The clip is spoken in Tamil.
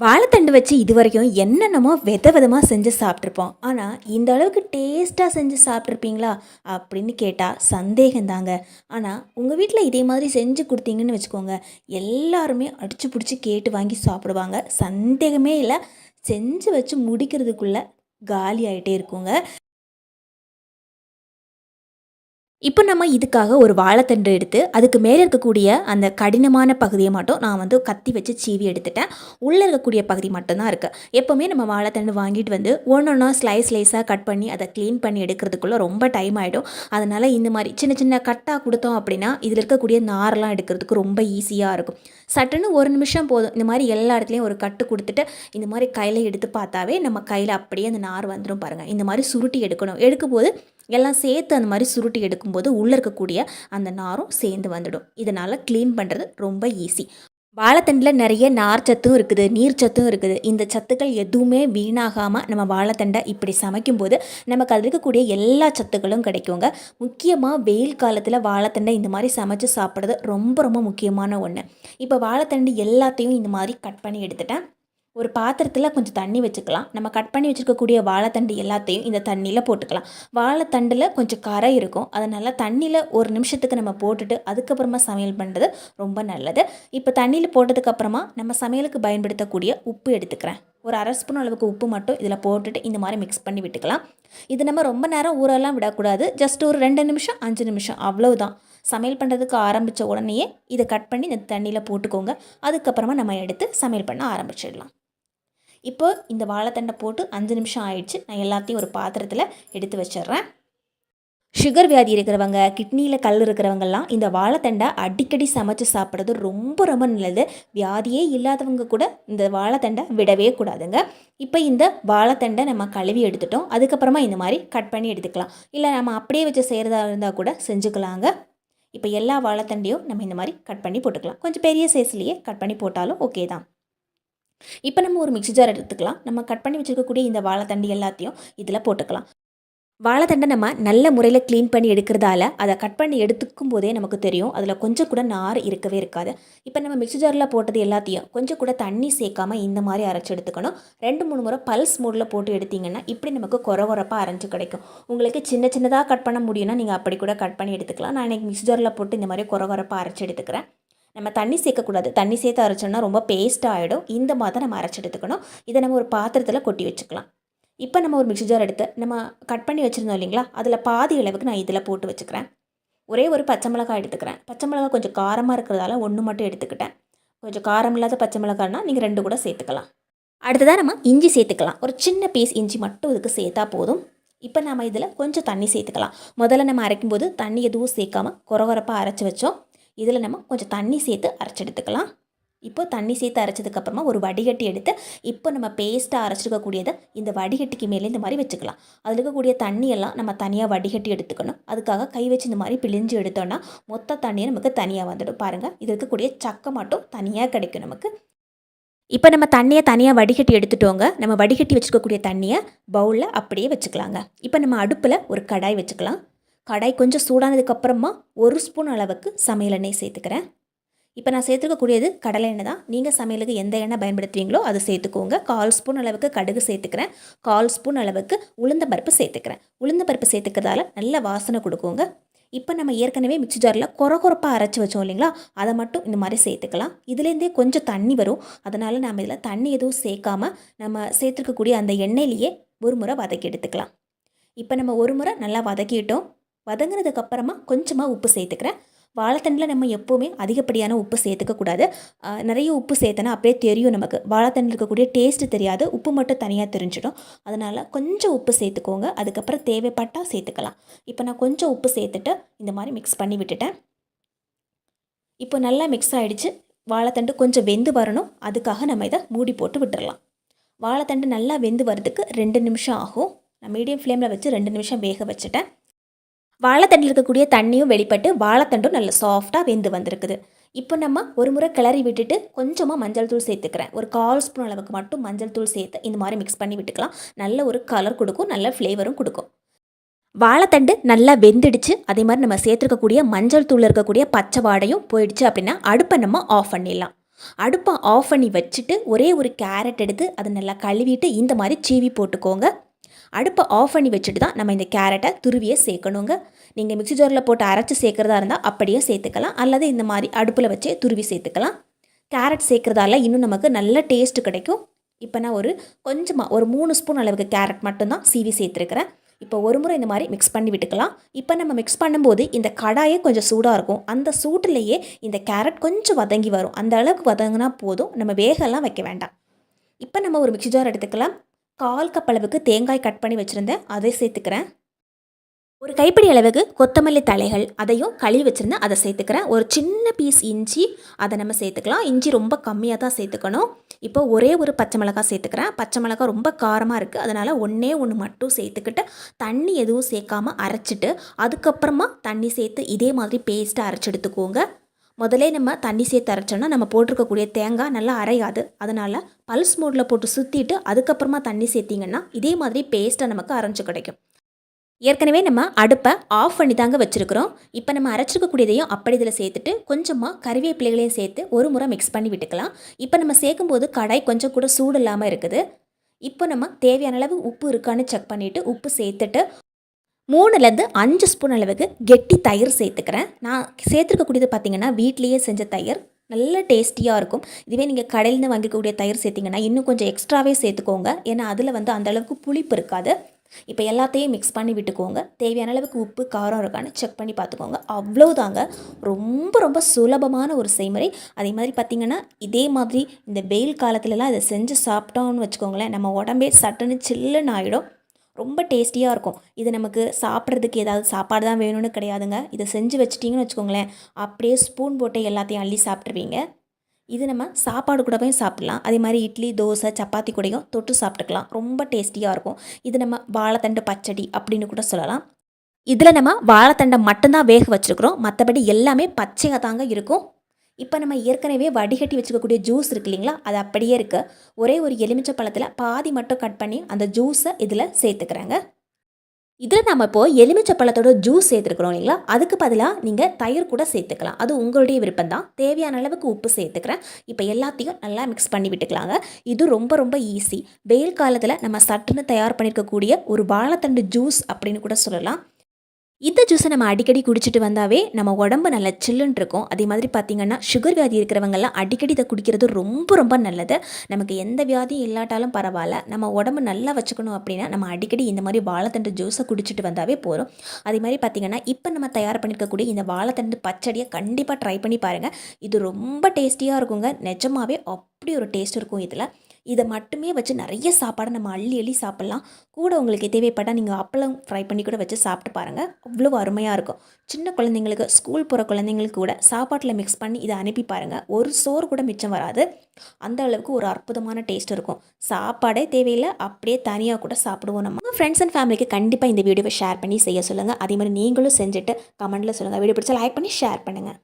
வாழைத்தண்டு வச்சு இது வரைக்கும் என்னென்னமோ வித விதமாக செஞ்சு சாப்பிட்ருப்போம் ஆனால் இந்த அளவுக்கு டேஸ்ட்டாக செஞ்சு சாப்பிட்ருப்பீங்களா அப்படின்னு கேட்டால் சந்தேகம்தாங்க ஆனால் உங்கள் வீட்டில் இதே மாதிரி செஞ்சு கொடுத்தீங்கன்னு வச்சுக்கோங்க. எல்லாருமே அடிச்சு பிடிச்சி கேட்டு வாங்கி சாப்பிடுவாங்க. சந்தேகமே இல்லை. செஞ்சு வச்சு முடிக்கிறதுக்குள்ளே காலி ஆகிட்டே இருக்குங்க. இப்போ நம்ம இதுக்காக ஒரு வாழைத்தண்டு எடுத்து அதுக்கு மேலே இருக்கக்கூடிய அந்த கடினமான பகுதியை மட்டும் நான் வந்து கத்தி வச்சு சீவி எடுத்துட்டேன். உள்ளே இருக்கக்கூடிய பகுதி மட்டும்தான் இருக்குது எப்போவுமே நம்ம வாழைத்தண்டு வாங்கிட்டு வந்து ஒன்று ஒன்றா ஸ்லைஸ் ஸ்லைஸாக கட் பண்ணி அதை க்ளீன் பண்ணி எடுக்கிறதுக்குள்ளே ரொம்ப டைம் ஆகிடும் அதனால் இந்த மாதிரி சின்ன சின்ன கட்டாக கொடுத்தோம் அப்படின்னா இதில் இருக்கக்கூடிய நாரெலாம் எடுக்கிறதுக்கு ரொம்ப ஈஸியாக இருக்கும். சட்டுன்னு ஒரு நிமிஷம் போதும். இந்த மாதிரி எல்லா இடத்துலையும் ஒரு கட்டு கொடுத்துட்டு இந்த மாதிரி கையில் எடுத்து பார்த்தாவே நம்ம கையில் அப்படியே அந்த நார் வந்துடும் பாருங்கள் இந்த மாதிரி சுருட்டி எடுக்கணும். எடுக்கும்போது எல்லாம் சேர்த்து அந்த மாதிரி சுருட்டி எடுக்கும்போது உள்ளே இருக்கக்கூடிய அந்த நாரும் சேர்ந்து வந்துடும். இதனால் க்ளீன் பண்ணுறது ரொம்ப ஈஸி வாழைத்தண்டில் நிறைய நார் சத்தும் இருக்குது நீர் சத்தும் இருக்குது. இந்த சத்துக்கள் எதுவுமே வீணாகாமல் நம்ம வாழைத்தண்டை இப்படி சமைக்கும்போது நமக்கு அதில் இருக்கக்கூடிய எல்லா சத்துக்களும் கிடைக்குங்க. முக்கியமாக வெயில் காலத்தில் வாழைத்தண்டை இந்த மாதிரி சமைச்சு சாப்பிட்றது ரொம்ப ரொம்ப முக்கியமான ஒன்று இப்போ வாழைத்தண்டு எல்லாத்தையும் இந்த மாதிரி கட் பண்ணி எடுத்துட்டேன். ஒரு பாத்திரத்தில் கொஞ்சம் தண்ணி வச்சுக்கலாம். நம்ம கட் பண்ணி வச்சுருக்கக்கூடிய வாழைத்தண்டு எல்லாத்தையும் இந்த தண்ணியில் போட்டுக்கலாம். வாழைத்தண்டில் கொஞ்சம் கரை இருக்கும். அதனால் தண்ணியில் ஒரு நிமிஷத்துக்கு நம்ம போட்டுட்டு அதுக்கப்புறமா சமையல் பண்ணுறது ரொம்ப நல்லது. இப்போ தண்ணியில் போட்டதுக்கப்புறமா நம்ம சமையலுக்கு பயன்படுத்தக்கூடிய உப்பு எடுத்துக்கிறேன். ஒரு அரை ஸ்பூன் அளவுக்கு உப்பு மட்டும் இதில் போட்டுட்டு இந்த மாதிரி மிக்ஸ் பண்ணி விட்டுக்கலாம். இது நம்ம ரொம்ப நேரம் ஊரெல்லாம் விடக்கூடாது. ஜஸ்ட் ஒரு ரெண்டு நிமிஷம் அஞ்சு நிமிஷம் அவ்வளவுதான். சமையல் பண்ணுறதுக்கு ஆரம்பித்த உடனேயே இதை கட் பண்ணி இந்த தண்ணியில் போட்டுக்கோங்க. அதுக்கப்புறமா நம்ம எடுத்து சமையல் பண்ண ஆரம்பிச்சிடலாம். இப்போ இந்த வாழைத்தண்டை போட்டு அஞ்சு நிமிஷம் ஆயிடுச்சு. நான் எல்லாத்தையும் ஒரு பாத்திரத்தில் எடுத்து வச்சிடுறேன். சுகர் வியாதி இருக்கிறவங்க கிட்னியில் கல் இருக்கிறவங்கெல்லாம் இந்த வாழைத்தண்டை அடிக்கடி சமைச்சு சாப்பிட்றது ரொம்ப ரொம்ப நல்லது. வியாதியே இல்லாதவங்க கூட இந்த வாழைத்தண்டை விடவே கூடாதுங்க. இப்போ இந்த வாழைத்தண்டை நம்ம கழுவி எடுத்துட்டோம். அதுக்கப்புறமா இந்த மாதிரி கட் பண்ணி எடுத்துக்கலாம். இல்லை நம்ம அப்படியே வச்சு செய்கிறதா இருந்தால் கூட செஞ்சுக்கலாங்க. இப்போ எல்லா வாழைத்தண்டையும் நம்ம இந்த மாதிரி கட் பண்ணி போட்டுக்கலாம். கொஞ்சம் பெரிய சைஸ்லேயே கட் பண்ணி போட்டாலும் ஓகே தான். இப்போ நம்ம ஒரு மிக்ஸி ஜார் எடுத்துக்கலாம். நம்ம கட் பண்ணி வச்சுருக்கக்கூடிய இந்த வாழைத்தண்டு எல்லாத்தையும் இதில் போட்டுக்கலாம். வாழைத்தண்டை நம்ம நல்ல முறையில் க்ளீன் பண்ணி எடுக்கிறதால அதை கட் பண்ணி எடுத்துக்கும் போதே நமக்கு தெரியும். அதில் கொஞ்சம் கூட நார் இருக்கவே இருக்காது. இப்போ நம்ம மிக்ஸி ஜாரில் போட்டது எல்லாத்தையும் கொஞ்சம் கூட தண்ணி சேர்க்காம இந்த மாதிரி அரைச்சி எடுத்துக்கணும். ரெண்டு மூணு முறை பல்ஸ் மூடில் போட்டு எடுத்திங்கன்னா இப்படி நமக்கு குறை குறப்பாக அரைஞ்சு கிடைக்கும். உங்களுக்கு சின்ன சின்னதாக கட் பண்ண முடியும்னா நீங்கள் அப்படி கூட கட் பண்ணி எடுத்துக்கலாம். நான் இன்றைக்கி மிக்ஸி ஜாரில் போட்டு இந்த மாதிரி குறை குறப்பாக அரைச்சி எடுத்துக்கிறேன். நம்ம தண்ணி சேர்க்கக்கூடாது. தண்ணி சேர்த்து அரைச்சோம்னா ரொம்ப பேஸ்ட்டாக ஆகிடும் இந்த மாதிரி தான் நம்ம அரைச்சி எடுத்துக்கணும். இதை நம்ம ஒரு பாத்திரத்தில் கொட்டி வச்சுக்கலாம். இப்போ நம்ம ஒரு மிக்ஸி ஜார் எடுத்து நம்ம கட் பண்ணி வச்சுருந்தோம் இல்லைங்களா? அதில் பாதி அளவுக்கு நான் இதில் போட்டு வச்சுக்கிறேன். ஒரே ஒரு பச்சை மிளகாய் எடுத்துக்கிறேன். பச்சை மிளகாய் கொஞ்சம் காரமாக இருக்கிறதால ஒன்று மட்டும் எடுத்துக்கிட்டேன். கொஞ்சம் காரம் இல்லாத பச்சை மிளகாய்னா நீங்கள் ரெண்டு கூட சேர்த்துக்கலாம். அடுத்ததாக நம்ம இஞ்சி சேர்த்துக்கலாம். ஒரு சின்ன பீஸ் இஞ்சி மட்டும் இதுக்கு சேர்த்தா போதும். இப்போ நம்ம இதில் கொஞ்சம் தண்ணி சேர்த்துக்கலாம். முதல்ல நம்ம அரைக்கும்போது தண்ணி எதுவும் சேர்க்காமல் குறகுறப்பாக அரைச்சி வச்சோம். இதில் நம்ம கொஞ்சம் தண்ணி சேர்த்து அரைச்சி எடுத்துக்கலாம் இப்போ தண்ணி சேர்த்து அரைச்சதுக்கப்புறமா ஒரு வடிகட்டி எடுத்து இப்போ நம்ம பேஸ்ட்டாக அரைச்சிருக்கக்கூடியதை இந்த வடிகட்டிக்கு மேலே இந்த மாதிரி வச்சுக்கலாம். அதில் இருக்கக்கூடிய தண்ணியெல்லாம் நம்ம தனியாக வடிகட்டி எடுத்துக்கணும். அதுக்காக கை வச்சு இந்த மாதிரி பிழிஞ்சு எடுத்தோன்னா மொத்த தண்ணியை நமக்கு தனியாக வந்துடும். பாருங்கள் இது இருக்கக்கூடிய சக்கை மட்டும் தனியாக கிடைக்கும் நமக்கு. இப்போ நம்ம தண்ணியை தனியாக வடிகட்டி எடுத்துட்டோங்க. நம்ம வடிகட்டி வச்சுருக்கக்கூடிய தண்ணியை பவுலில் அப்படியே வச்சுக்கலாங்க. இப்போ நம்ம அடுப்பில் ஒரு கடாய் வச்சுக்கலாம். கடாய் கொஞ்சம் சூடானதுக்கப்புறமா ஒரு ஸ்பூன் அளவுக்கு சமையல் எண்ணெய் சேர்த்துக்கிறேன். இப்போ நான் சேர்த்துக்கக்கூடியது கடலை எண்ணெய் தான். நீங்கள் சமையலுக்கு எந்த எண்ணெய் பயன்படுத்துவீங்களோ அதை சேர்த்துக்கோங்க. கால் ஸ்பூன் அளவுக்கு கடுகு சேர்த்துக்கிறேன். கால் ஸ்பூன் அளவுக்கு உளுந்த பருப்பு சேர்த்துக்கிறேன். உளுந்த பருப்பு சேர்த்துக்கிறதால நல்ல வாசனை கொடுக்குங்க. இப்போ நம்ம ஏற்கனவே மிக்சி ஜாரில் குறை குறைப்பாக அரைச்சி வச்சோம் இல்லைங்களா? அதை மட்டும் இந்த மாதிரி சேர்த்துக்கலாம். இதுலேருந்தே கொஞ்சம் தண்ணி வரும். அதனால் நம்ம இதில் தண்ணி எதுவும் சேர்க்காம நம்ம சேர்த்துருக்கக்கூடிய அந்த எண்ணெயிலேயே ஒரு முறை வதக்கி எடுத்துக்கலாம். இப்போ நம்ம ஒரு முறை நல்லா வதக்கிட்டோம். வதங்கினதுக்கு அப்புறமா கொஞ்சமாக உப்பு சேர்த்துக்கிறேன். வாழைத்தண்டில் நம்ம எப்போவுமே அதிகப்படியான உப்பு சேர்த்துக்கக்கூடாது. நிறைய உப்பு சேர்த்தனா அப்படியே தெரியும் நமக்கு. வாழைத்தண்டில் இருக்கக்கூடிய டேஸ்ட்டு தெரியாது. உப்பு மட்டும் தனியாக தெரிஞ்சிடும். அதனால் கொஞ்சம் உப்பு சேர்த்துக்கோங்க. அதுக்கப்புறம் தேவைப்பட்டால் சேர்த்துக்கலாம். இப்போ நான் கொஞ்சம் உப்பு சேர்த்துட்டு இந்த மாதிரி மிக்ஸ் பண்ணி விட்டுட்டேன். இப்போ நல்லா மிக்ஸ் ஆகிடுச்சு வாழைத்தண்டு கொஞ்சம் வெந்து வரணும். அதுக்காக நம்ம இதை மூடி போட்டு விட்டுடலாம் வாழைத்தண்டு நல்லா வெந்து வரதுக்கு ரெண்டு நிமிஷம் ஆகும். நான் மீடியம் ஃப்ளேமில் வச்சு ரெண்டு நிமிஷம் வேக வச்சுட்டேன். வாழைத்தண்டில் இருக்கக்கூடிய தண்ணியும் வெளிப்பட்டு வாழைத்தண்டும் நல்ல சாஃப்டாக வெந்து வந்திருக்குது. இப்போ நம்ம ஒரு முறை கிளறி விட்டுட்டு கொஞ்சமாக மஞ்சள் தூள் சேர்த்துக்கிறேன். ஒரு கால் ஸ்பூன் அளவுக்கு மட்டும் மஞ்சள் தூள் சேர்த்து இந்த மாதிரி மிக்ஸ் பண்ணி விட்டுக்கலாம். நல்ல ஒரு கலர் கொடுக்கும் நல்ல ஃப்ளேவரும் கொடுக்கும். வாழைத்தண்டு நல்லா வெந்துடுச்சு. அதே மாதிரி நம்ம சேர்த்துருக்கக்கூடிய மஞ்சள் தூள் இருக்கக்கூடிய பச்சை வாடையும் போயிடுச்சு அப்படின்னா அடுப்பை நம்ம ஆஃப் பண்ணிடலாம். அடுப்பை ஆஃப் பண்ணி வச்சுட்டு ஒரே ஒரு கேரட் எடுத்து அதை நல்லா கழுவிட்டு இந்த மாதிரி சீவி போட்டுக்கோங்க. அடுப்பை ஆஃப் பண்ணி வச்சுட்டு தான் நம்ம இந்த கேரட்டை துருவியை சேர்க்கணுங்க. நீங்கள் மிக்ஸி ஜாரில் போட்டு அரைச்சி சேர்க்குறதா இருந்தால் அப்படியே சேர்த்துக்கலாம். அல்லது இந்த மாதிரி அடுப்பில் வச்சே துருவி சேர்த்துக்கலாம். கேரட் சேர்க்குறதால இன்னும் நமக்கு நல்ல டேஸ்ட் கிடைக்கும். இப்போ நான் ஒரு கொஞ்சமாக ஒரு மூணு ஸ்பூன் அளவுக்கு கேரட் மட்டும்தான் சீவி சேர்த்துருக்கிறேன். இப்போ ஒரு முறை இந்த மாதிரி மிக்ஸ் பண்ணி விட்டுக்கலாம். இப்போ நம்ம மிக்ஸ் பண்ணும்போது இந்த கடாயே கொஞ்சம் சூடாக இருக்கும். அந்த சூட்டிலேயே இந்த கேரட் கொஞ்சம் வதங்கி வரும். அந்த அளவுக்கு வதங்கினா போதும். நம்ம வேகலாம் வைக்க வேண்டாம். இப்போ நம்ம ஒரு மிக்ஸி ஜார் எடுத்துக்கலாம். கால் கப் அளவுக்கு தேங்காய் கட் பண்ணி வச்சுருந்தேன் அதை சேர்த்துக்கிறேன். ஒரு கைப்பிடி அளவுக்கு கொத்தமல்லி தலைகள் அதையும் கழுவி வச்சுருந்தேன் அதை சேர்த்துக்கிறேன். ஒரு சின்ன பீஸ் இஞ்சி அதை நம்ம சேர்த்துக்கலாம். இஞ்சி ரொம்ப கம்மியாக தான் சேர்த்துக்கணும். இப்போ ஒரே ஒரு பச்சை மிளகாய் சேர்த்துக்கிறேன். பச்சை மிளகாய் ரொம்ப காரமாக இருக்குது அதனால் ஒன்றே ஒன்று மட்டும் சேர்த்துக்கிட்டு தண்ணி எதுவும் சேர்க்காம அரைச்சிட்டு அதுக்கப்புறமா தண்ணி சேர்த்து இதே மாதிரி பேஸ்ட்டாக அரைச்சி எடுத்துக்கோங்க. முதலே நம்ம தண்ணி சேர்த்து அரைச்சோன்னா நம்ம போட்டிருக்கக்கூடிய தேங்காய் நல்லா அரையாது. அதனால் பல்ஸ் மோடில் போட்டு சுற்றிட்டு அதுக்கப்புறமா தண்ணி சேர்த்திங்கன்னா இதே மாதிரி பேஸ்ட்டாக நமக்கு அரைஞ்சு கிடைக்கும். ஏற்கனவே நம்ம அடுப்பை ஆஃப் பண்ணி தாங்க வச்சுருக்கிறோம். இப்போ நம்ம அரைச்சிருக்கக்கூடியதையும் அப்படி இதில் சேர்த்துட்டு கொஞ்சமாக கறிவேப்பிலைகளையும் சேர்த்து ஒரு முறை மிக்ஸ் பண்ணி விட்டுக்கலாம். இப்போ நம்ம சேர்க்கும்போது கடாய் கொஞ்சம் கூட சூடு இல்லாமல் இருக்குது. இப்போ நம்ம தேவையான அளவு உப்பு இருக்கான்னு செக் பண்ணிவிட்டு உப்பு சேர்த்துட்டு மூணுலேருந்து அஞ்சு ஸ்பூன் அளவுக்கு கெட்டி தயிர் சேர்த்துக்கிறேன். நான் சேர்த்துருக்கக்கூடியது பார்த்தீங்கன்னா வீட்லேயே செஞ்ச தயிர். நல்ல டேஸ்டியாக இருக்கும். இதுவே நீங்கள் கடையிலேருந்து வாங்கிக்கக்கூடிய தயிர் சேர்த்திங்கன்னா இன்னும் கொஞ்சம் எக்ஸ்ட்ராவே சேர்த்துக்கோங்க. ஏன்னா அதில் வந்து அந்தளவுக்கு புளிப்பு இருக்காது. இப்போ எல்லாத்தையும் மிக்ஸ் பண்ணி விட்டுக்கோங்க. தேவையான அளவுக்கு உப்பு காரம் இருக்கான்னு செக் பண்ணி பார்த்துக்கோங்க. அவ்வளோதாங்க ரொம்ப ரொம்ப சுலபமான ஒரு செய்முறை. அதே மாதிரி பார்த்திங்கன்னா இதே மாதிரி இந்த வெயில் காலத்துலலாம் இதை செஞ்சு சாப்பிட்டோம்னு வச்சுக்கோங்களேன். நம்ம உடம்பே சட்டுன்னு சில்லுன்னு ஆகிடும் ரொம்ப டேஸ்டியாக இருக்கும். இது நமக்கு சாப்பிட்றதுக்கு ஏதாவது சாப்பாடு தான் வேணும்னு கிடையாதுங்க. இதை செஞ்சு வச்சிட்டிங்கன்னு வச்சுக்கோங்களேன் அப்படியே ஸ்பூன் போட்டு எல்லாத்தையும் அள்ளி சாப்பிட்ருவீங்க இது நம்ம சாப்பாடு கூடவே சாப்பிட்லாம். அதே மாதிரி இட்லி தோசை சப்பாத்தி கூடயும் தொட்டு சாப்பிட்டுக்கலாம். ரொம்ப டேஸ்டியாக இருக்கும். இது நம்ம வாழைத்தண்டு பச்சடி அப்படின்னு கூட சொல்லலாம். இதில் நம்ம வாழைத்தண்டை மட்டும்தான் வேக வச்சுருக்குறோம். மற்றபடி எல்லாமே பச்சையாக தாங்க இருக்கும். இப்போ நம்ம ஏற்கனவே வடிகட்டி வச்சுக்கக்கூடிய ஜூஸ் இருக்கு இல்லைங்களா? அது அப்படியே இருக்குது ஒரே ஒரு எலுமிச்சை பழத்தில் பாதி மட்டும் கட் பண்ணி அந்த ஜூஸை இதில் சேர்த்துக்கிறாங்க. இதில் நம்ம இப்போது எலுமிச்சை பழத்தோட ஜூஸ் சேர்த்துருக்குறோம் இல்லைங்களா? அதுக்கு பதிலாக நீங்கள் தயிர் கூட சேர்த்துக்கலாம். அது உங்களுடைய விருப்பம் தான் தேவையான அளவுக்கு உப்பு சேர்த்துக்கிறேன். இப்போ எல்லாத்தையும் நல்லா மிக்ஸ் பண்ணி விட்டுக்கலாங்க. இது ரொம்ப ரொம்ப ஈஸி வெயில் காலத்தில் நம்ம சட்டுன்னு தயார் பண்ணியிருக்கக்கூடிய ஒரு வாழைத்தண்டு ஜூஸ் அப்படின்னு கூட சொல்லலாம். இந்த ஜூஸை நம்ம அடிக்கடி குடிச்சிட்டு வந்தாவே நம்ம உடம்பு நல்ல சில்லுன்னு இருக்கும். அதே மாதிரி பார்த்திங்கன்னா சுகர் வியாதி இருக்கிறவங்கெல்லாம் அடிக்கடி இதை குடிக்கிறது ரொம்ப ரொம்ப நல்லது. நமக்கு எந்த வியாதியும் இல்லாட்டாலும் பரவாயில்ல. நம்ம உடம்பு நல்லா வச்சுக்கணும் அப்படின்னா நம்ம அடிக்கடி இந்த மாதிரி வாழைத்தண்டு ஜூஸை குடிச்சிட்டு வந்தாவே போகிறோம் அதே மாதிரி பார்த்திங்கன்னா இப்போ நம்ம தயார் பண்ணியிருக்கக்கூடிய இந்த வாழைத்தண்டு பச்சடியை கண்டிப்பாக ட்ரை பண்ணி பாருங்கள் இது ரொம்ப டேஸ்டியாக இருக்குங்க. நிஜமாவே அப்படி ஒரு டேஸ்ட் இருக்கும் இதில். இதை மட்டுமே வச்சு நிறைய சாப்பாடை நம்ம அள்ளி அள்ளி சாப்பிட்லாம். கூட உங்களுக்கு தேவைப்பட்டால் நீங்கள் அப்பளம் ஃப்ரை பண்ணி கூட வச்சு சாப்பிட்டு பாருங்கள் அவ்வளோ அருமையாக இருக்கும். சின்ன குழந்தைங்களுக்கு ஸ்கூல் போகிற குழந்தைங்களுக்கு கூட சாப்பாட்டில் மிக்ஸ் பண்ணி இதை அனுப்பி பாருங்கள் ஒரு சோறு கூட மிச்சம் வராது. அந்த அளவுக்கு ஒரு அற்புதமான டேஸ்ட் இருக்கும். சாப்பாடே தேவையில்லை. அப்படியே தனியாக கூட சாப்பிடுவோம் நம்ம. ஃப்ரெண்ட்ஸ் அண்ட் ஃபேமிலிக்கு கண்டிப்பாக இந்த வீடியோவை ஷேர் பண்ணி செய்ய சொல்லுங்கள் அதே மாதிரி நீங்களும் செஞ்சுட்டு கமெண்ட்டில் சொல்லுங்கள் வீடியோ பிடிச்சா லைக் பண்ணி ஷேர் பண்ணுங்கள்